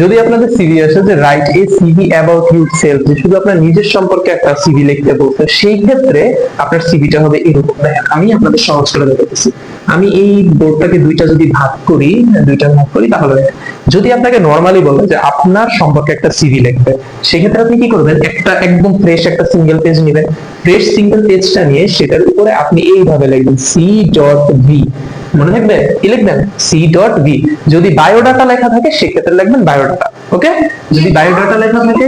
যদি আপনাদের সিভি আসে যে write a CV about yourself যে শুধু আপনার নিজের সম্পর্কে একটা সিভি লিখতে বলতে সেই ক্ষেত্রে আপনার সিভিটা হবে এরকম। দেখেন, আমি আপনাদের সহজ করে দেখাতেছি। আমি এই বোর্ডটাকে দুইটা যদি ভাগ করি, দুইটা ভাগ করি, তাহলে যদি আপনাকে নর্মালি বলে যে আপনার সম্পর্কে একটা সিভি লিখতে সেক্ষেত্রে আপনি কি করবেন? একটা একদম ফ্রেশ একটা সিঙ্গেল পেজ নেবেন। ফ্রেশ সিঙ্গেল পেজটা নিয়ে সেটার উপরে আপনি এইভাবে লিখবেন সি ডট ভি মনে থাকবে? কি লিখবেন? সি ডট ভি যদি বায়োডাটা লেখা থাকে, সেক্ষেত্রে লিখবেন বায়োডাটা ওকে যদি বায়োডাটা লেখা থাকে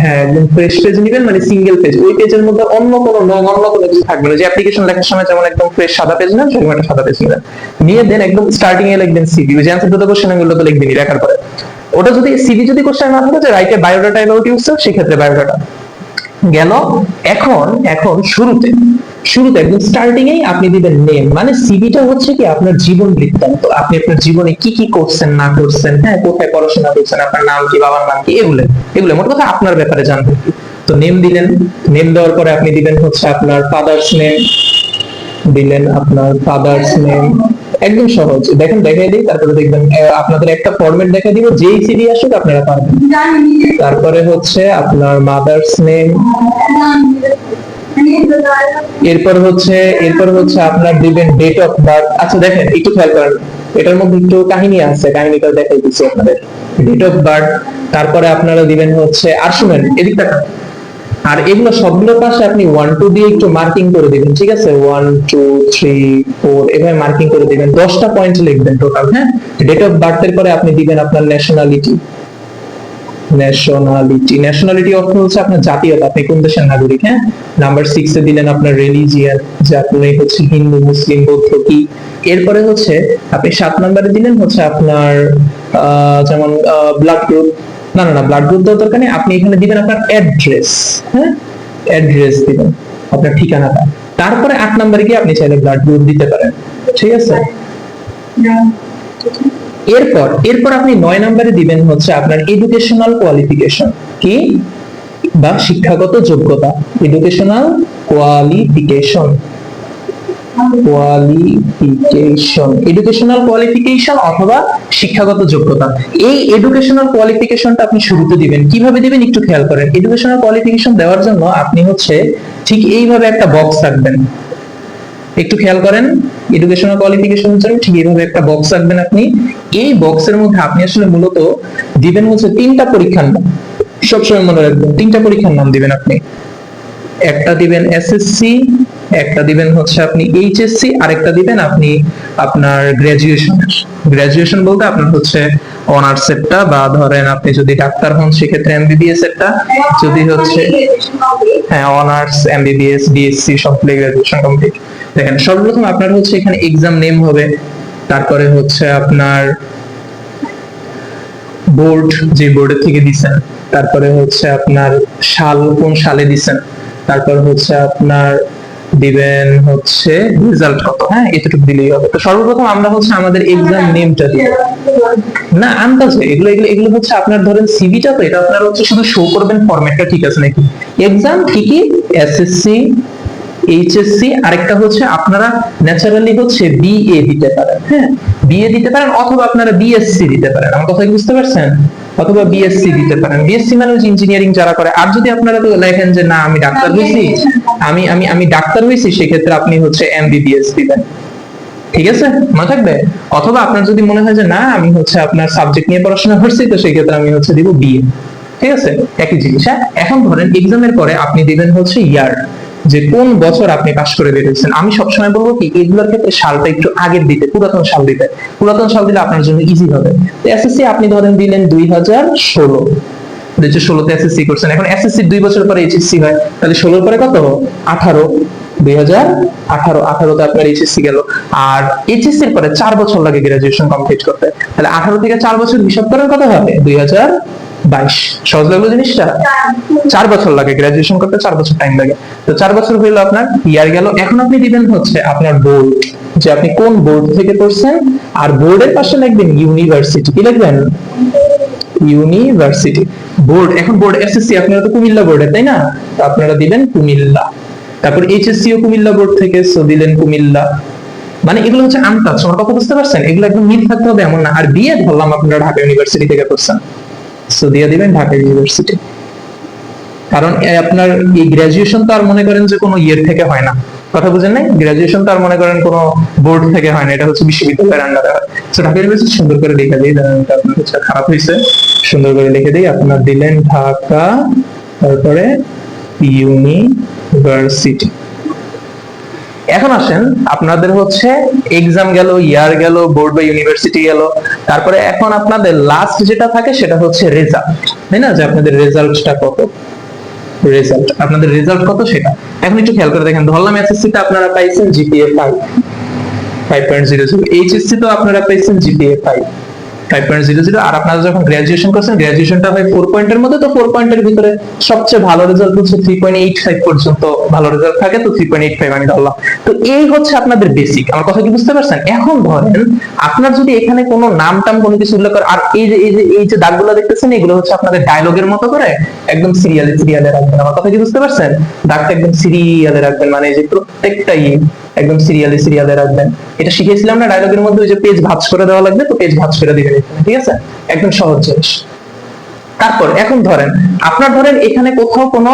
হ্যাঁ একদম ফ্রেশ পেজ নেবেন মানে সিঙ্গেল পেজ ওই পেজের মধ্যে অন্য কোনো রং, অন্য কোনো কিছু থাকবে না। যে অ্যাপ্লিকেশন লেখার সময় যেমন একদম ফ্রেশ সাদা পেজ নেন, সেরকম একটা সাদা পেজ নেবেন। নিয়ে দেন একদম স্টার্টিং এ লিখবেন সিভি যে অ্যান্সার টু দ্য কোশ্চেনগুলো তো লিখবেন লেখার পরে। ওটা যদি সিভি যদি কোশ্চেন না থাকে, যে রাইটে বায়োডাটা অ্যাবাউট ইউসেলফ সেক্ষেত্রে বায়োডাটা গেল এখন এখন শুরুতে শুরুতে একদম স্টার্টিং এই আপনি দিবেন নেম মানে সিভিটা হচ্ছে কি আপনার জীবন বৃত্তান্ত। আপনি আপনার জীবনে কি কি করছেন না করছেন হ্যাঁ কোথায় পড়াশোনা করছেন আপনার নাম কি বাবার নাম কি এগুলো এগুলো মোট কথা আপনার ব্যাপারে জানবেন তো নেম দিলেন নেম দেওয়ার পরে আপনি দিবেন হচ্ছে আপনার ফাদার্স নেম দিলেন আপনার ফাদার্স নেম একদম সহজ। দেখেন দেখাই দিই তারপরে দেখবেন আপনাদের একটা ফরম্যাট দেখা দিব যেই সিভি আসুক আপনারা পারবেন তারপরে হচ্ছে আপনার মাদার্স নেম এরপর হচ্ছে এরপর হচ্ছে আপনার দিবেন ডেট অফ বার্থ আচ্ছা দেখেন, একটু খেয়াল করেন, এটার মধ্যে একটু কাহিনী আছে, কাহিনীটা দেখাই দিচ্ছি আপনাদের। ডেট অফ বার্থ তারপরে আপনারা দিবেন হচ্ছে, আর শুনেন এদিক তাকান আর এগুলো সবগুলোর পাশে আপনি ওয়ান টু দিয়ে একটু মার্কিং করে দিবেন, ঠিক আছে? ওয়ান টু থ্রি ফোর এভাবে মার্কিং করে দিবেন। দশটা পয়েন্ট লিখবেন টোটাল হ্যাঁ? ডেট অফ বার্থের পরে আপনি দিবেন আপনার ন্যাশনালিটি ন্যাশনালিটি ন্যাশনালিটি অর্থ হচ্ছে আপনার জাতীয়তা। আপনি কোন দেশের নাগরিক হ্যাঁ? নাম্বার সিক্স এ দিলেন আপনার রিলিজিয়ান যে আপনি হচ্ছে হিন্দু, মুসলিম, বৌদ্ধ, কি? এরপরে হচ্ছে আপনি সাত নম্বরে দিলেন হচ্ছে আপনার যেমন ব্লাড গ্রুপ না না না ব্লাড গ্রুপ দেওয়ার দরকার নেই। আপনি এখানে দিবেন আপনার অ্যাড্রেস হ্যাঁ? অ্যাড্রেস দিবেন আপনার ঠিকানাটা তারপরে আট নাম্বারে গিয়ে আপনি চাইলে ব্লাড গ্রুপ দিতে পারেন। ঠিক আছে? এরপর এরপর আপনি নয় নম্বরে দিবেন হচ্ছে আপনার এডুকেশনাল কোয়ালিফিকেশন কি? বা শিক্ষাগত যোগ্যতা। Educational qualification qualification educational qualification অথবা শিক্ষাগত যোগ্যতা। এই এডুকেশনাল কোয়ালিফিকেশনটা আপনি শুরুতে দিবেন। কীভাবে দিবেন একটু খেয়াল করেন। এডুকেশনাল কোয়ালিফিকেশন দেওয়ার জন্য আপনি হচ্ছে ঠিক এইভাবে একটা বক্স রাখবেন। একটু খেয়াল করেন এডুকেশনাল কোয়ালিফিকেশন ঠিক এইভাবে একটা বক্স রাখবেন আপনি। এই বক্সের মধ্যে আপনি আসলে মূলত দিবেন হচ্ছে তিনটা পরীক্ষার নাম। সবসময় মনে রাখবেন, তিনটা পরীক্ষার নাম দিবেন আপনি। একটা দিবেন এসএসসি একটা দিবেন হচ্ছে আপনি এইচএসসি আরেকটা দিবেন আপনি আপনার গ্রাজুয়েশন গ্রাজুয়েশন বলতে আপনার হচ্ছে অনার্স এরটা বা ধরেন আপনি যদি ডাক্তার হন, সেক্ষেত্রে এমবিবিএস এরটা যদি হচ্ছে হ্যাঁ অনার্স এমবিবিএস বিএসসি সবগুলো গ্রাজুয়েশন কমপ্লিট দেখেন, সর্বপ্রথম আপনার হচ্ছে এখানে এক্সাম নেম হবে। তারপরে হচ্ছে আপনার বোর্ড যে বোর্ডের থেকে দিছেন। তারপরে হচ্ছে আপনার সাল, কোন সালে দিছেন। তারপর হচ্ছে আপনার দিবেন হচ্ছে রেজাল্ট কত? হ্যাঁ এতটুকু দিলেই হবে। তো সর্বপ্রথম আমরা হচ্ছে আমাদের এক্সাম নেমটা দিব। না আন্দাজে এগুলো এগুলো এগুলো হচ্ছে আপনার ধরেন সিভিটা তো, এটা আপনার হচ্ছে শুধু শো করবেন ফরম্যাটটা ঠিক আছে নাকি? এক্সাম ঠিকই এসএসসি এইচএসসি আরেকটা হচ্ছে আপনারা ন্যাচারালি হচ্ছে বিএ দিতে পারেন হ্যাঁ? বিএ দিতে পারেন অথবা আপনারা বিএসসি দিতে পারেন। আমার কথা কি বুঝতে পারছেন? অথবা বিএসসি দিতে পারেন। বিএসসি মানে হচ্ছে ইঞ্জিনিয়ারিং যারা করে। আর যদি আপনারা তো লেখেন যে, না, আমি ডাক্তার হয়েছি আমি আমি আমি ডাক্তার হয়েছি সেক্ষেত্রে আপনি হচ্ছে এমবিবিএস দিবেন। ঠিক আছে? মনে থাকবে? অথবা আপনার যদি মনে হয় যে, না, আমি হচ্ছে আপনার সাবজেক্ট নিয়ে পড়াশোনা করছি, তো সেক্ষেত্রে আমি হচ্ছে দিব বিএ ঠিক আছে? একই জিনিস হ্যাঁ? এখন ধরেন এক্সামের পরে আপনি দিবেন হচ্ছে ইয়ার যে কোন বছর আপনি পাশ করে বেরিয়েছেন? আমি সবসময় বলব কি, এগুলোর ক্ষেত্রে সালটা একটু আগের দিতে, পুরাতন সাল দিতে। পুরাতন সাল দিলে আপনার জন্য ইজি হবে। এসএসসি আপনি ধরেন দিলেন দুই হাজার ষোলো। দুই হাজার ষোলোতে এসএসসি করছেন। এখন এসএসসি দুই বছর পরে এইচএসসি হয়। তাহলে ষোলোর পরে কত? আঠারো। দুই হাজার আঠারো। আঠারোতে আপনার এইচএসসি গেল। আর এইচএসসি এর পরে চার বছর লাগে গ্রাজুয়েশন কমপ্লিট করতে। তাহলে আঠারো থেকে চার বছর হিসাব করার কথা হবে? দুই হাজার বাইশ। সহজ লাগল জিনিসটা? চার বছর লাগে গ্রাজুয়েশন করতে চার বছর টাইম লাগে। তো চার বছর হইল আপনার ইয়ার গেল। এখন আপনি দিবেন হচ্ছে আপনার বোর্ড যে আপনি কোন বোর্ড থেকে করছেন, আর বোর্ডের পাশে লিখবেন ইউনিভার্সিটি কি লিখবেন ইউনিভার্সিটি বোর্ড এখন বোর্ড এসএসসি আপনারা তো কুমিল্লা বোর্ডে তাই না? আপনারা দিবেন কুমিল্লা। তারপর এইচএসসি ও কুমিল্লা বোর্ড থেকে সো দিলেন কুমিল্লা। মানে এগুলো হচ্ছে আনটাচ আমার কথা বুঝতে পারছেন? এগুলো একদম মিল থাকতে হবে এমন না। আর বিয়ে ধরলাম আপনারা ঢাকা ইউনিভার্সিটি থেকে করছেন। সো দিয়ে দিবেন ঢাকা ইউনিভার্সিটি কারণ আপনার এই গ্রাজুয়েশন তো আর মনে করেন যে কোনো ইয়ের থেকে হয় না। কথা বুঝেন নাই? গ্রাজুয়েশন তো আর মনে করেন কোনো বোর্ড থেকে হয় না। এটা হচ্ছে বিশ্ববিদ্যালয়ের আন্ডারে হয়। তো ঢাকা ইউনিভার্সিটি সুন্দর করে লিখে দিই। আপনার হচ্ছে খারাপ হয়েছে সুন্দর করে লিখে দিই। আপনার দিলেন ঢাকা, তারপরে ইউনিভার্সিটি এখন আসেন, আপনাদের হচ্ছে এক্সাম গেল ইয়ার গেল বোর্ড বা ইউনিভার্সিটি গেল, তারপরে এখন আপনাদের লাস্ট যেটা থাকে সেটা হচ্ছে রেজাল্ট তাই না? যে আপনাদের রেজাল্টটা কত? রেজাল্ট আপনাদের রেজাল্ট কত সেটা। এখন একটু খেয়াল করে দেখেন, ধরলাম এসএসসি তে আপনারা পাইছেন জিপিএ 5 5.00 এইচএসসি তো আপনারা পাইছেন জিপিএ 5 5.00 আর আপনারা যখন গ্রাজুয়েশন করছেন গ্রাজুয়েশনটা হয় 4 পয়েন্টের মধ্যে, তো 4 পয়েন্টের ভিতরে সবচেয়ে ভালো রেজাল্ট হচ্ছে 3.85 পর্যন্ত ভালো রেজাল্ট থাকে, তো 3.85 আমি ধরলাম। তো এই হচ্ছে আপনাদের বেসিক আমার কথা কি বুঝতে পারছেন? এখন ধরেন, আপনার যদি এখানে কোনো নাম টাম কোনো কিছু উল্লেখ করে, আর এই যে এই যে এই যে দাগগুলো দেখতেছেন, এগুলো হচ্ছে আপনাদের ডায়লগের মতো করে একদম সিরিয়ালে সিরিয়ালে রাখবেন। আমার কথা কি বুঝতে পারছেন? দাগটা একদম সিরিয়ালে রাখবেন মানে যে প্রত্যেকটাই একদম সিরিয়ালে সিরিয়ালে রাখবেন। এটা শিখেছিলাম না ডায়লগের মধ্যে ওই যে পেজ ভাঁজ করে দেওয়া লাগবে, তো পেজ ভাঁজ করে দিবেন ঠিক আছে? একদম সহজ জিনিস। তারপর, এখন ধরেন, আপনার ধরেন এখানে কোথাও কোনো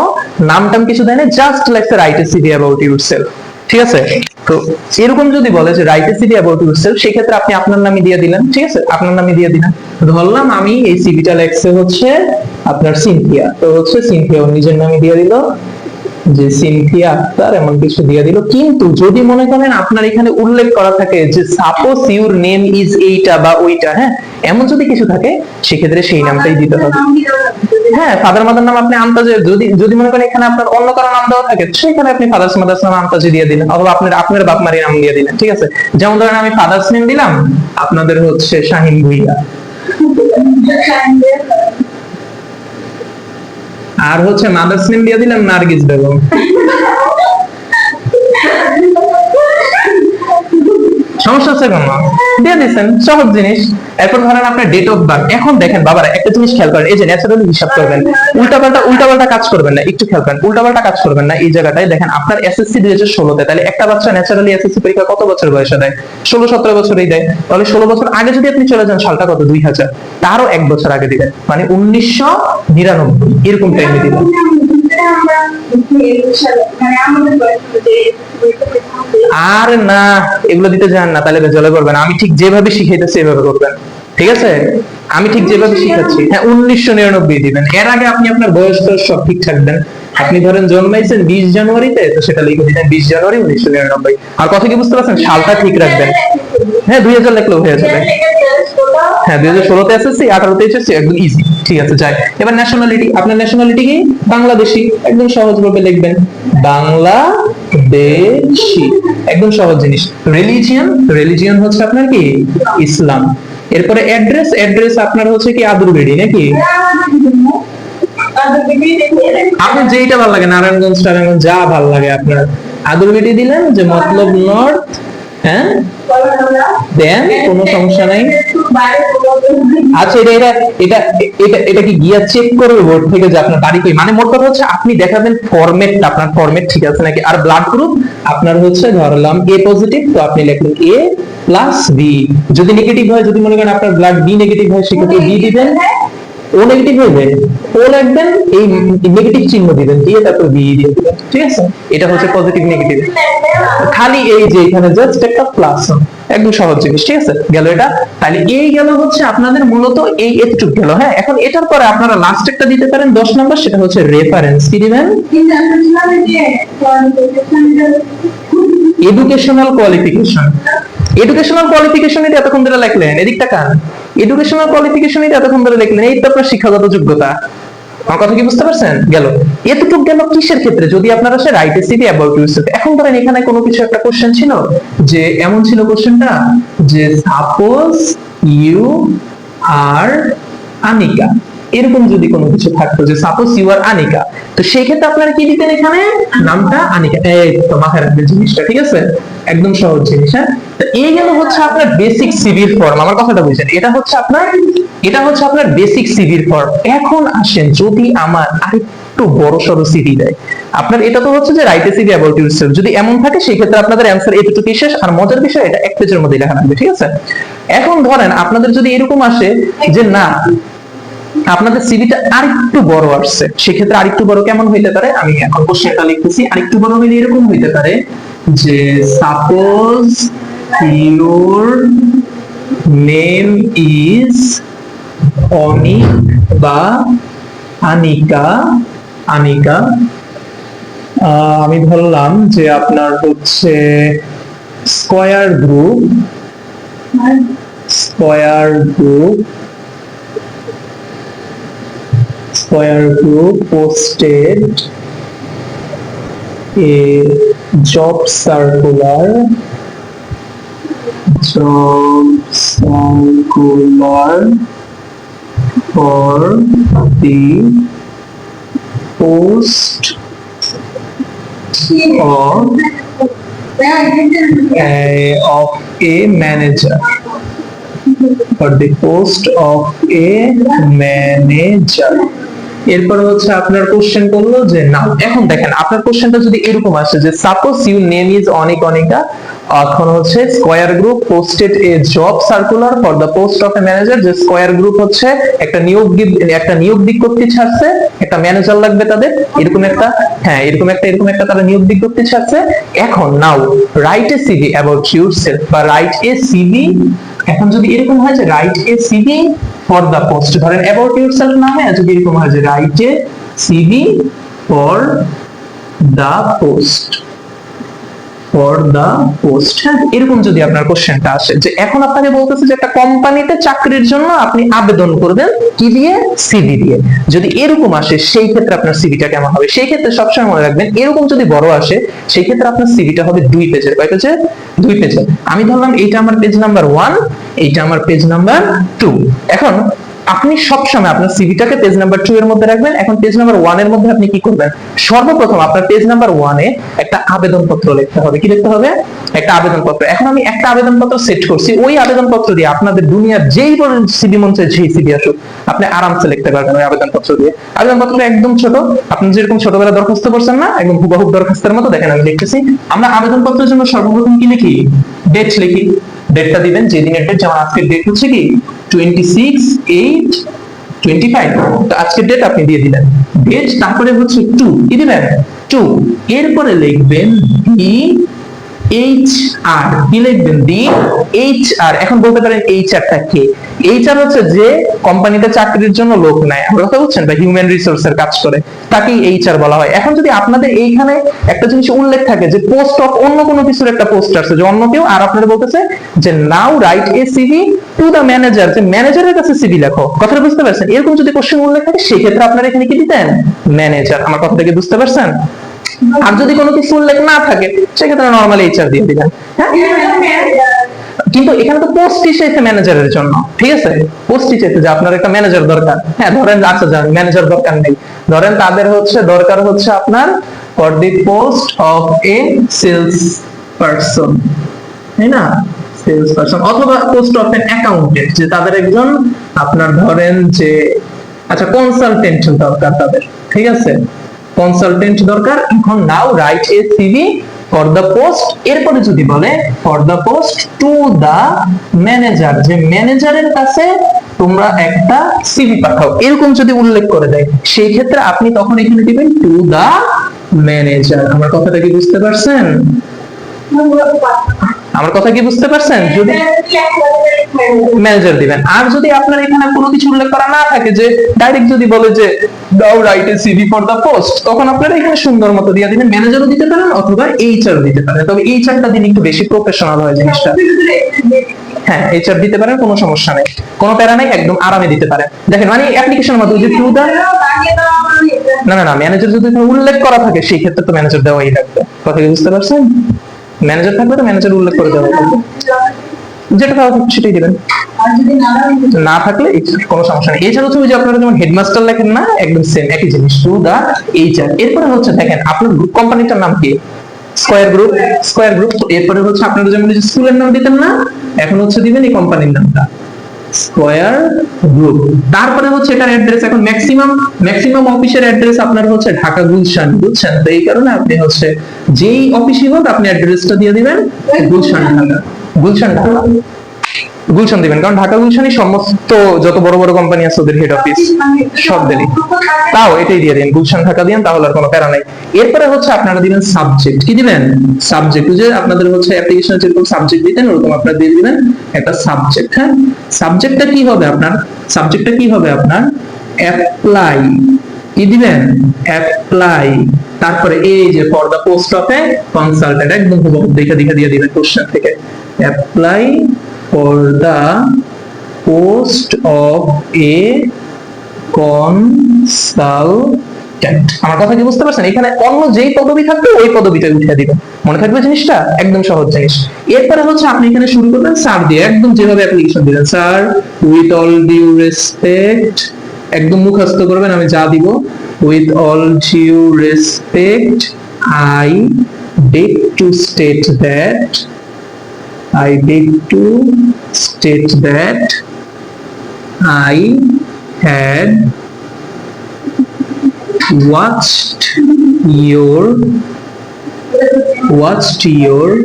নাম টাম কিছু দেয় না just like write a CV about yourself ঠিক আছে? তো এরকম যদি বলে যে write a CV about yourself সেই ক্ষেত্রে আপনি আপনার নামে দিয়ে দিলেন, ঠিক আছে? আপনার নামে দিয়ে দিলেন। ধরলাম আমি এই সিভিটা লেখছে হচ্ছে আপনার সিনথিয়া, তো হচ্ছে সিনথিয়া ওর নিজের নামে দিয়ে দিল। যে সিনথিয়া আক্তার এমন কিছু দিয়ে দিল। কিন্তু যদি মনে করেন আপনার এখানে উল্লেখ করা থাকে যে সাপোজ ইউর নেম ইজ এইটা বা ওইটা হ্যাঁ? এমন যদি কিছু থাকে, সেক্ষেত্রে সেই নামটাই দিতে হবে। হ্যাঁ ফাদার মাদার নাম আপনি আন্তাজে যদি যদি মনে করেন এখানে আপনার অন্য কারও নাম দেওয়া থাকে, সেখানে আপনি ফাদার্স মাদার্স নাম আন্তাজে দিয়ে দিলেন, অথবা আপনার আপনার বাপ মারি নাম দিয়ে দিলেন, ঠিক আছে? যেমন ধরেন আমি ফাদার্স নেম দিলাম, আপনাদের হচ্ছে শাহিন ভুইয়া। আর হচ্ছে মাদার্স নেম দিয়ে দিলাম নার্গিস বেগম। সমস্যা আছে কোনো? দিয়ে দিচ্ছেন সহজ জিনিস। এরপর ধরেন আপনার ডেট অফ বার্থ এখন দেখেন বাবারা, একটা জিনিস খেয়াল করেন, এই যে ন্যাচারালি হিসাব করবেন। উল্টাপাল্টা উল্টাপাল্টা কাজ করবেন না, একটু খেয়াল করেন। উল্টাপাল্টা কাজ করবেন না, এই জায়গাটায় দেখেন আপনার এসএসসি দুই ষোলোতে। তাহলে একটা বাচ্চা ন্যাচারালি এসএসসি পরীক্ষা কত বছর বয়সে দেয়? ষোলো, সতেরো বছরেই দেয়। তাহলে ষোলো বছর আগে যদি আপনি চলে যান, সালটা কত? দুই হাজার। তারও এক বছর আগে দিবেন মানে উনিশশো নিরানব্বই, এরকম টাইমে দিবেন আর না, এগুলো দিতে যান না, তাহলে জলে করবেন। আমি ঠিক যেভাবে শিখাইতেছি, এভাবে করবেন। ঠিক আছে? আমি ঠিক যেভাবে শিখাচ্ছি। হ্যাঁ উনিশশো নিরানব্বই দিবেন। এর আগে আপনি আপনার বয়স সব ঠিক দেন। আপনি ধরেন জন্মাইছেন বিশ জানুয়ারিতে, তো সেটা লিখে দিলেন বিশ জানুয়ারি উনিশশো নিরানব্বই। আর কথা কি বুঝতে পারছেন? সালটা ঠিক রাখবেন। হ্যাঁ দুই হাজার লিখলেও হয়ে যাবে। হ্যাঁ দুই হাজার ষোলোতে এসেছি আঠারোতে এসেছি একদম ইজি ঠিক আছে, যাই। এবার ন্যাশনালিটি আপনার ন্যাশনালিটি কি? বাংলাদেশি। একদম সহজ ভাবে লিখবেন। বাংলাদেশি। একদম সহজ জিনিস। রিলিজিয়ান রিলিজিয়ান হচ্ছে আপনার কি? ইসলাম এরপরে অ্যাড্রেস অ্যাড্রেস আপনার হচ্ছে কি আদুরবেড়ি, নাকি? আপনার যেইটা ভালো লাগে, নারায়ণগঞ্জ নারায়ণগঞ্জ যা ভালো লাগে আপনার। আদুরবেড়ি দিলেন যে মতলব নর্থ হ্যাঁ? দেন, কোনো সমস্যা নাই। আচ্ছা এটা এটা এটা এটা কি গিয়া চেক করবে বোর্ড থেকে যে আপনার বাড়ি কই? মানে মোট কথা হচ্ছে আপনি দেখাবেন ফরম্যাটটা আপনার ফরম্যাট ঠিক আছে নাকি? আর ব্লাড গ্রুপ আপনার হচ্ছে ধরলাম এ পজিটিভ তো আপনি লিখলেন এ প্লাস বি যদি নেগেটিভ হয়, যদি মনে করেন আপনার ব্লাড বি নেগেটিভ হয়, সেক্ষেত্রে বি দিবেন। ও নেগেটিভ ও এই নেগেটিভ চিহ্ন দিবেন, দিয়ে তারপর বি দিয়ে দিবেন, ঠিক আছে? এটা হচ্ছে পজিটিভ নেগেটিভ খালি এই যে এখানে জাস্ট একটা প্লাস একদম সহজ জিনিস, ঠিক আছে? গেল এটা? তাহলে এই গেল হচ্ছে আপনাদের মূলত এই একটু গেল হ্যাঁ? এখন এটার পরে আপনারা লাস্ট একটা দিতে পারেন, দশ নম্বর সেটা হচ্ছে রেফারেন্স কি দিবেন? এডুকেশনাল কোয়ালিফিকেশন এডুকেশনাল কোয়ালিফিকেশন এটা এতক্ষণ ধরে লিখলেন, এদিকটা কান। এডুকেশনাল কোয়ালিফিকেশন এটা এতক্ষণ ধরে লিখলেন, এই তো আপনার শিক্ষাগত যোগ্যতা। আমার কথা কি বুঝতে পারছেন? গেল। এতটুকু গেল কিসের ক্ষেত্রে? যদি আপনারা সে রাইট সিটি অ্যাবাউট ইউরসেলফ এখন ধরেন এখানে কোনো কিছু একটা কোশ্চেন ছিল, যে এমন ছিল কোশ্চেনটা যে সাপোজ ইউ আর আনিকা এরকম যদি কোনো কিছু থাকতো যে সাপোজ ইউ আর আনিকা তো সেই ক্ষেত্রে আপনারা কি দিতেন এখানে? নামটা আনিকা এই তো মাথায় রাখবেন জিনিসটা, ঠিক আছে? একদম সহজ জিনিস হ্যাঁ? তো এই গেল হচ্ছে আপনার বেসিক সিভির ফর্ম আমার কথাটা বুঝছেন? এটা হচ্ছে আপনার, এটা হচ্ছে আপনার বেসিক সিভির ফর্ম এখন আসেন, যদি আমার আরেকটু বড় সড়ো সিভি দেয়। আপনার এটা তো হচ্ছে যে রাইট সিভি অ্যাবাউট ইউরসেলফ যদি এমন থাকে, সেই ক্ষেত্রে আপনাদের অ্যান্সার এতটুকুই শেষ। আর মজার বিষয় এটা, এক পেজের মধ্যে লেখা থাকবে, ঠিক আছে? এখন ধরেন আপনাদের যদি এরকম আসে যে, না আপনাদের সিভিটা আরেকটু বড় আসছে। সেক্ষেত্রে আরেকটু বড় কেমন হইতে পারে? আমি এখন কোশ্চেনটা লিখতেছি। আরেকটু বড় হইলে এরকম হইতে পারে যে suppose your name is Anik বা আনিকা আনিকা আমি ধরলাম যে আপনার হচ্ছে Square Group Square Group Square Group posted a job circular. Job circular for the post of a, of a manager. For the post of a manager এরপর হচ্ছে আপনার question করল যে না, এখন দেখেন, আপনার কোশ্চেনটা যদি এরকম আসে যে সাপোজ ইউ নেম ইজ অনেক অনেকা এখন হচ্ছে Square Group posted a job circular for the post of a manager যে স্কয়ার গ্রুপ হচ্ছে একটা নিয়োগ একটা নিয়োগ বিজ্ঞপ্তি ছাড়ছে, একটা ম্যানেজার লাগবে তাদের, এরকম একটা হ্যাঁ এরকম একটা এরকম একটা তারা নিয়োগ বিজ্ঞপ্তি ছাড়ছে। এখন now write a CV about yourself বা রাইট এ সিভি এখন যদি এরকম হয় যে write a CV for the post ধরেন অ্যাবাউট ইউরসেলফ নামে যদি এরকম হয় যে write a CV for the post for the post হ্যাঁ এরকম যদি আপনার কোশ্চেনটা আসে, যে এখন আপনাকে বলতেছে যে একটা কোম্পানিতে চাকরির জন্য আপনি আবেদন করবেন কি দিয়ে সিভি দিয়ে। যদি এরকম আসে, সেই ক্ষেত্রে আপনার সিভিটা কেমন হবে? সেই ক্ষেত্রে সবসময় মনে রাখবেন, এরকম যদি বড় আসে, সেই ক্ষেত্রে আপনার সিভিটা হবে দুই পেজের। কয় পেজের দুই পেজের। আমি ধরলাম এইটা আমার পেজ নাম্বার ওয়ান এইটা আমার পেজ নাম্বার টু এখন আপনি সবসময় আপনার সিভিটাকে পেজ নাম্বার টু এর মধ্যে রাখবেন। এখন পেজ নাম্বার ওয়ানের মধ্যে আপনি কি করবেন? সর্বপ্রথম আপনার পেজ নাম্বার ওয়ানে একটা আবেদনপত্র লিখতে হবে। কি লিখতে হবে? একটা আবেদনপত্র। এখন আমি একটা আবেদনপত্র সেট করছি। ওই আবেদনপত্র দিয়ে আপনাদের দুনিয়ার যেই সিবি মন চায় সেই সিবি আসুক, আপনি আরামসে লিখতে পারবেন ওই আবেদনপত্র দিয়ে। আবেদনপত্র একদম ছোট। আপনি যেরকম ছোটবেলা দরখাস্ত করছেন না, একদম হুবহুব দরখাস্তের মতো। দেখেন আমি লিখতেছি। আমরা আবেদনপত্রের জন্য সর্বপ্রথম কি লিখি? ডেট লিখি। ডেটটা দিবেন, যে দিনের ডেট যেমন আজকের ডেট হচ্ছে কি twenty six eight twenty five তো আজকের ডেট আপনি দিয়ে দিলেন। ডেট তারপরে হচ্ছে টু কি দিবেন টু এরপরে লিখবেন ডি এইচ আর কি লিখবেন ডি এইচ আর এখন বলতে পারেন এইচ কে? এইচ আর হচ্ছে যে কোম্পানিতে চাকরির জন্য লোক নেয়। আপনারা কথা বুঝছেন বা হিউম্যান রিসোর্সের কাজ করে। তাকেই এইচ আর বলা হয়। এখন যদি আপনাদের এইখানে একটা জিনিস উল্লেখ থাকে যে পোস্ট অফ অন্য কোনো কিছুর একটা পোস্ট আছে, যে অন্য কেউ, আর আপনাদের বলতেছে যে now write a CV to the manager যে ম্যানেজারের কাছে সিভি লেখো। কথাটা বুঝতে পারছেন? এরকম যদি কোশ্চেন উল্লেখ থাকে সেই ক্ষেত্রে আপনারা এখানে কি দিতেন? ম্যানেজার আমার কথাটা কি বুঝতে পারছেন? আর যদি কোনো কিছু উল্লেখ না থাকে, সেক্ষেত্রে নর্মালি এইচআর দিয়ে দিবেন। হ্যাঁ? কিন্তু এখানে তো পোস্ট চাইছে ম্যানেজারের জন্য, ঠিক আছে? পোস্ট চাইছে যে আপনার একটা ম্যানেজার দরকার। হ্যাঁ ধরেন আচ্ছা জান ম্যানেজার দরকার নেই। ধরেন, তাদের হচ্ছে, দরকার হচ্ছে আপনার for the post of a sales person তাই না? সেলস পারসন অথবা পোস্ট অফ এন অ্যাকাউন্টেন্ট যে তাদের একজন আপনার ধরেন যে আচ্ছা কনসালটেন্ট দরকার তাদের, ঠিক আছে? কনসালটেন্ট দরকার। এখন now write a CV for the post এরপরে যদি বলে for the post to the manager যে ম্যানেজারের কাছে তোমরা একটা সিভি পাঠাও। এরকম যদি উল্লেখ করে দেয়, সেই ক্ষেত্রে আপনি তখন এখানে দিবেন টু দা ম্যানেজার আমার কথাটা কি বুঝতে পারছেন? আমার কথা কি বুঝতে পারছেন? যদি ম্যানেজার দিবেন। আর যদি আপনার এখানে কোনো কিছু উল্লেখ করা না থাকে যে ডাইরেক্ট যদি বলে যে দাও write a CV for the post তখন আপনারা এখানে সুন্দর মতো দিয়ে দিবেন। ম্যানেজারও দিতে পারেন অথবা এইচআর দিতে পারেন। তবে এইচআরটা দিলে একটু বেশি প্রফেশনাল হয় জিনিসটা। হ্যাঁ এইচআর দিতে পারেন, কোনো সমস্যা নেই। কোনো প্যারা নেই, একদম আরামে দিতে পারেন। দেখেন মানে অ্যাপ্লিকেশনের মধ্যে যে টু দা না না না ম্যানেজার যদি উল্লেখ করা থাকে, সেই ক্ষেত্রে তো ম্যানেজার দেওয়াই লাগবে। কথা কি বুঝতে পারছেন? ম্যানেজার থাকবে তো ম্যানেজার উল্লেখ করে দেওয়া হবে। যেটা দেওয়া থাকবে সেটাই দেবেন। না থাকলে কোনো সমস্যা নেই। এছাড়া হচ্ছে যে আপনারা যেমন হেডমাস্টার লেখেন না, একদম সেম একই জিনিস টু দা এইচআর এরপরে হচ্ছে দেখেন, আপনার গ্রুপ কোম্পানিটার নাম কি? স্কয়ার গ্রুপ স্কয়ার গ্রুপ এরপরে হচ্ছে আপনারা যেমন স্কুলের নাম দিতেন না, এখন হচ্ছে দিবেন এই কোম্পানির নামটা। স্কয়ার গ্রুপ তারপরে হচ্ছে এটার অ্যাড্রেস এখন ম্যাক্সিমাম ম্যাক্সিমাম অফিসের অ্যাড্রেস আপনার হচ্ছে ঢাকা গুলশান। বুঝছেন তো এই কারণে আপনি হচ্ছে যেই অফিসই হোক, আপনি অ্যাড্রেসটা দিয়ে দিবেন, গুলশান ঢাকা। গুলশান ঢাকা। গুলশান দিবেন কারণ ঢাকা গুলশানই সমস্ত যত বড় বড় কোম্পানি আছে ওদের হেড অফিস সব দিনই তাও এটাই দিয়ে দিন গুলশান ঢাকা দিন তাহলে আর কোনো প্যারা নাই। এরপরে হচ্ছে আপনারা দিবেন সাবজেক্ট কি দিবেন? সাবজেক্ট যে আপনাদের হচ্ছে অ্যাপ্লিকেশনে যেরকম সাবজেক্ট দিতেন ওরকম আপনারা দিয়ে দিবেন একটা সাবজেক্ট হ্যাঁ? সাবজেক্টটা কি হবে আপনার? সাবজেক্টটা কি হবে আপনার? অ্যাপ্লাই কি দিবেন? অ্যাপ্লাই তারপরে এই যে for the post of a consultant একদম দেখে দেখে দিয়ে দিবেন কোশ্চেন থেকে। Apply for the post of a consultant আমার কথা কি বুঝতে পারছেন? এখানে অন্য যেই পদবি থাকবে, ওই পদবিটা উঠিয়ে দিবেন। মনে থাকবে জিনিসটা? একদম সহজ জিনিস। এরপরে হচ্ছে আপনি এখানে শুরু করবেন স্যার দিয়ে। একদম যেভাবে অ্যাপ্লিকেশন দিবেন, sir with all due respect একদম মুখস্থ করবেন, আমি যা দিব। With all due respect I beg to state that I beg to state that I had watched your watched your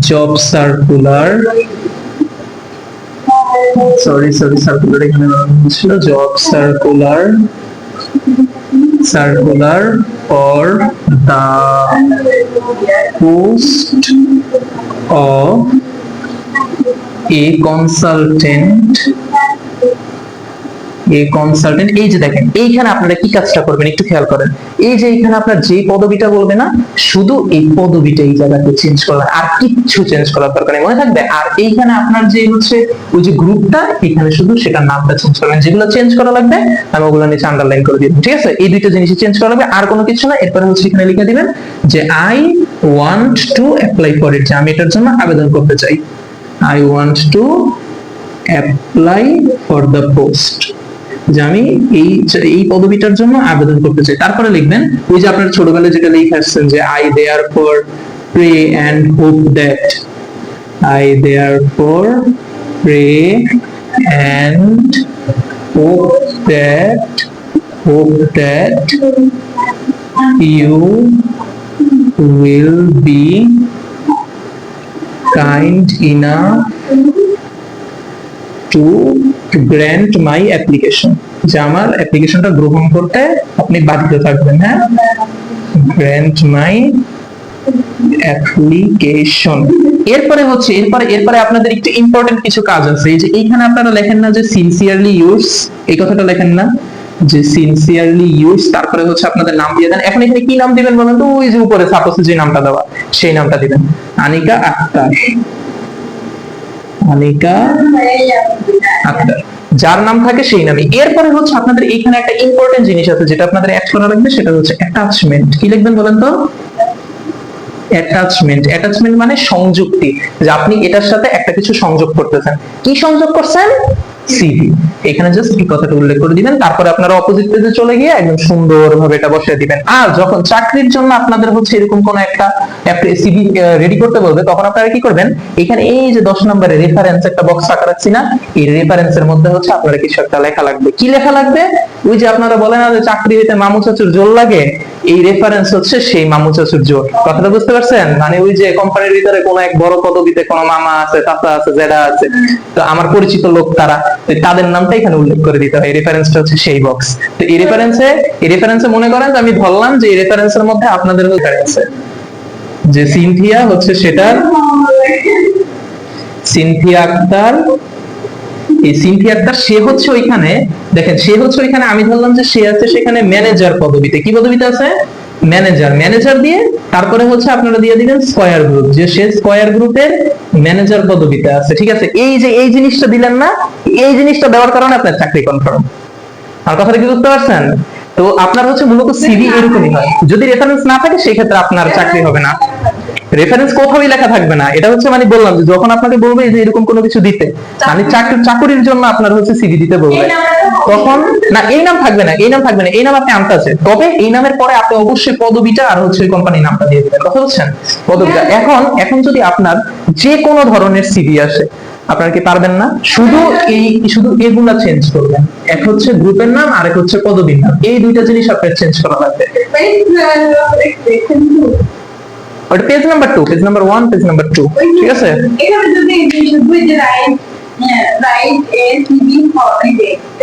job circular sorry sorry circular এখানে বানানো ছিল job circular or the post of a consultant a consultant এই যে দেখেন, এইখানে আপনারা কি কাজটা করবেন একটু খেয়াল করেন। এই যে এখানে আপনার যে পদবিটা বলবে না, শুধু এই পদবিটা এই জায়গাতে চেঞ্জ করবেন আর কিচ্ছু চেঞ্জ করার দরকার নেই, মনে থাকবে? আর এইখানে আপনার যে হচ্ছে, ওই যে গ্রুপটা, এখানে শুধু সেটার নামটা চেঞ্জ করবেন, যেগুলো চেঞ্জ করা লাগবে, আমি ওগুলো নিচে আন্ডারলাইন করে দিব ঠিক আছে? এই দুইটা জিনিসই চেঞ্জ করা লাগবে, আর কোনো কিছু না, এরপরে হচ্ছে এখানে লিখে দিবেন যে I want to apply for it আমি এটার জন্য আবেদন করতে চাই। I want to apply for the post যে আমি এই এই পদবিটার জন্য আবেদন করতে চাই। তারপরে লিখবেন, ওই যে আপনার ছোটবেলায় যেটা লিখে আসছেন যে I therefore pray and hope that I therefore pray and hope that hope that you will be kind enough to grant my application যে আমার অ্যাপ্লিকেশনটা গ্রহণ করতে আপনি বাধ্য থাকবেন হ্যাঁ? গ্র্যান্ট মাই অ্যাপ্লিকেশন এরপরে হচ্ছে, এরপরে এরপরে আপনাদের একটু ইম্পর্টেন্ট কিছু কাজ আছে। এই যে এইখানে আপনারা লেখেন না যে সিনসিয়ারলি ইউজ এই কথাটা লেখেন না, যে সিনসিয়ারলি ইউজ তারপরে হচ্ছে আপনাদের নাম দিয়ে দেন। এখন এখানে কি নাম দিবেন বলেন তো? ওই যে উপরে সাপোজ যে নামটা দেওয়া, সেই নামটা দিবেন। আনিকা আক্তার। আনিকা আক্তার। যার নাম থাকে সেই নামে। এরপরে হচ্ছে আপনাদের এখানে একটা ইম্পর্টেন্ট জিনিস আছে, যেটা আপনাদের অ্যাড করা লাগবে, সেটা হচ্ছে অ্যাটাচমেন্ট কি লিখবেন বলেন তো? অ্যাটাচমেন্ট অ্যাটাচমেন্ট মানে সংযুক্তি, যে আপনি এটার সাথে একটা কিছু সংযোগ করতেছেন। কি সংযোগ করছেন? সিভি এখানে জাস্ট এই কথাটা উল্লেখ করে দিবেন, তারপরে আপনারা অপোজিট পেজে চলে গিয়ে একদম সুন্দরভাবে এটা বসিয়ে দিবেন। আর যখন চাকরির জন্য আপনাদের হচ্ছে এরকম কোন একটা সিভি রেডি করতে বলবে, তখন আপনারা কি করবেন? এখানে এই যে দশ নম্বরে রেফারেন্স একটা বক্স আঁকা রাখছি না, এই রেফারেন্সের মধ্যে হচ্ছে আপনারা কিছু একটা লেখা লাগবে। কি লেখা লাগবে? ওই যে আপনারা বলেন না যে চাকরি হইতে মামু চাচুর জোর লাগে, এই রেফারেন্স হচ্ছে সেই মামু চাচুর জোর। কথাটা বুঝতে পারছেন? মানে ওই যে কোম্পানির ভিতরে কোনো এক বড় পদবিতে কোনো মামা আছে, চাচা আছে জেডা আছে। তো আমার পরিচিত লোক তারা তাদের নামটা এখানে উল্লেখ করে দিতে হয় রেফারেন্সটা হচ্ছে সেই বক্স তো এই রেফারেন্সে এই রেফারেন্সে মনে করেন যে আমি ধরলাম যে এই রেফারেন্সের মধ্যে আপনাদের আছে? যে সিনথিয়া হচ্ছে সেটার সিনথিয়া আক্তার। এই সিনথিয়া আক্তার, সে হচ্ছে ওইখানে, দেখেন, সে হচ্ছে ওইখানে, আমি ধরলাম যে সে আছে সেখানে ম্যানেজার পদবিতে। কি পদবিতে আছে? ম্যানেজার ম্যানেজার দিয়ে তারপরে হচ্ছে আপনারা দিয়ে দিবেন স্কয়ার গ্রুপ যে সে স্কয়ার গ্রুপের ম্যানেজার পদবিতে আছে, ঠিক আছে? এই যে, এই জিনিসটা দিলেন না, এই জিনিসটা দেওয়ার কারণে আপনার চাকরি কনফার্ম আর কথাটা কি বুঝতে পারছেন? তো আপনার হচ্ছে মূলত সিভি এরকমই হয়। যদি রেফারেন্স না থাকে সেই ক্ষেত্রে আপনার চাকরি হবে না। রেফারেন্স কোথাওই লেখা থাকবে না। এটা হচ্ছে মানে বললাম যে যখন আপনাকে বলবে যে এরকম কোনো কিছু দিতে মানে চাকরি। চাকরির জন্য আপনার হচ্ছে সিভি দিতে বলবে। তখন না এই নাম থাকবে না এই নাম থাকবে না এই নাম আপনি আনতে আছে। তবে এই নামের পরে আপনি অবশ্যই পদবিটা আর হচ্ছে কোম্পানির নামটা দিয়ে দিবেন। কথা বলছেন পদবিটা। এখন এখন যদি আপনার যে কোনো ধরনের সিভি আসে আপনারা কি পারবেন না? শুধু এই শুধু এগুলা চেঞ্জ করবেন। এক হচ্ছে গ্রুপের নাম আর এক হচ্ছে পদবীর নাম। এই দুইটা জিনিস আপনার চেঞ্জ করা লাগবে। ওটা page number two page number one page number two ঠিক আছে?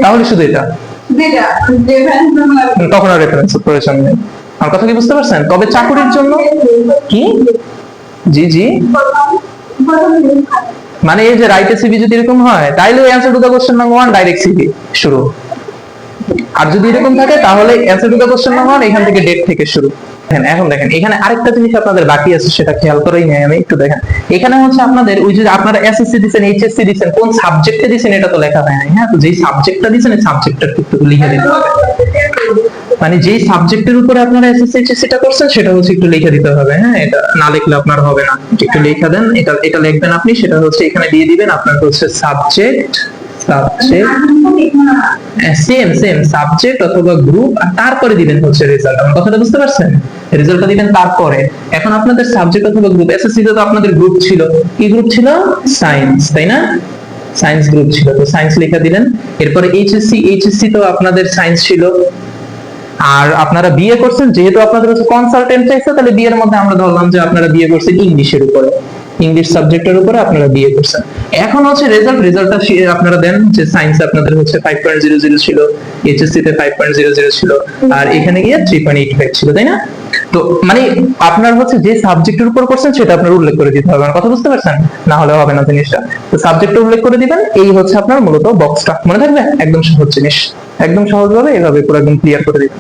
তাহলে শুধু এটা। তখন আর রেফারেন্স প্রয়োজন নেই। আমার কথা কি বুঝতে পারছেন? তবে চাকরির জন্য কি? জি জি। মানে এই যে রাইটে সিভি যদি এরকম হয় তাইলে answer to the question number one direct CV শুরু। আর যদি এরকম থাকে তাহলে answer to the question number one এখান থেকে ডেট থেকে শুরু। দেখেন, এখন দেখেন, এখানে আরেকটা জিনিস আপনাদের বাকি আছে, সেটা খেয়াল করেই নেই আমি, একটু দেখেন। এখানে হচ্ছে আপনাদের, ওই যে আপনারা এসএসসি দিচ্ছেন এইচএসসি দিচ্ছেন কোন সাবজেক্টে দিচ্ছেন এটা তো লেখা হয় হ্যাঁ? তো যেই সাবজেক্টটা দিচ্ছেন এই সাবজেক্টটা একটু লিখে দিতে হবে। মানে যেই সাবজেক্টের উপরে আপনারা এসএসসি এইচএসসিটা করছেন, সেটা হচ্ছে একটু লিখে দিতে হবে হ্যাঁ? এটা না লিখলে আপনার হবে না। একটু লিখে দেন, এটা এটা লিখবেন আপনি, সেটা হচ্ছে এখানে দিয়ে দিবেন, আপনার হচ্ছে সাবজেক্ট সেম সেম সাবজেক্ট অথবা গ্রুপ আর তারপরে দিবেন হচ্ছে রেজাল্ট আমার কথাটা বুঝতে পারছেন? রেজাল্টটা দিবেন তারপরে। এখন আপনাদের সাবজেক্ট অথবা গ্রুপ এসএসসি তে তো আপনাদের গ্রুপ ছিল। কি গ্রুপ ছিল? সায়েন্স তাই না? সায়েন্স গ্রুপ ছিল। তো সায়েন্স দিলেন। এরপরে এইচএসসি এইচএসসি তো আপনাদের সায়েন্স ছিল। আর আপনারা বিয়ে করছেন, যেহেতু আপনাদের হচ্ছে কনসালটেন্ট চাইছে, তাহলে বিয়ের মধ্যে আমরা ধরলাম যে আপনারা বিয়ে করছেন ইংলিশের উপরে। ইংলিশ সাবজেক্টের উপরে আপনারা বিয়ে করছেন। এখন হচ্ছে রেজাল্ট রেজাল্টটা আপনারা দেন যে সায়েন্স আপনাদের হচ্ছে ফাইভ পয়েন্ট জিরো জিরো ছিল এইচএসসি তে ফাইভ পয়েন্ট জিরো জিরো ছিল, আর এখানে গিয়ে থ্রি পয়েন্ট এইট ফাইভ ছিল, তাই না? তো মানে আপনার হচ্ছে যে সাবজেক্টের উপর করছেন সেটা আপনার উল্লেখ করে দিতে হবে। কথা বুঝতে পারছেন? না হলে হবে না জিনিসটা। তো সাবজেক্ট উল্লেখ করে দিবেন, এই হচ্ছে আপনার মূলত বক্সটা মনে থাকবে? একদম সহজ জিনিস। একদম সহজভাবে এভাবে পুরো একদম ক্লিয়ার করে দিবেন।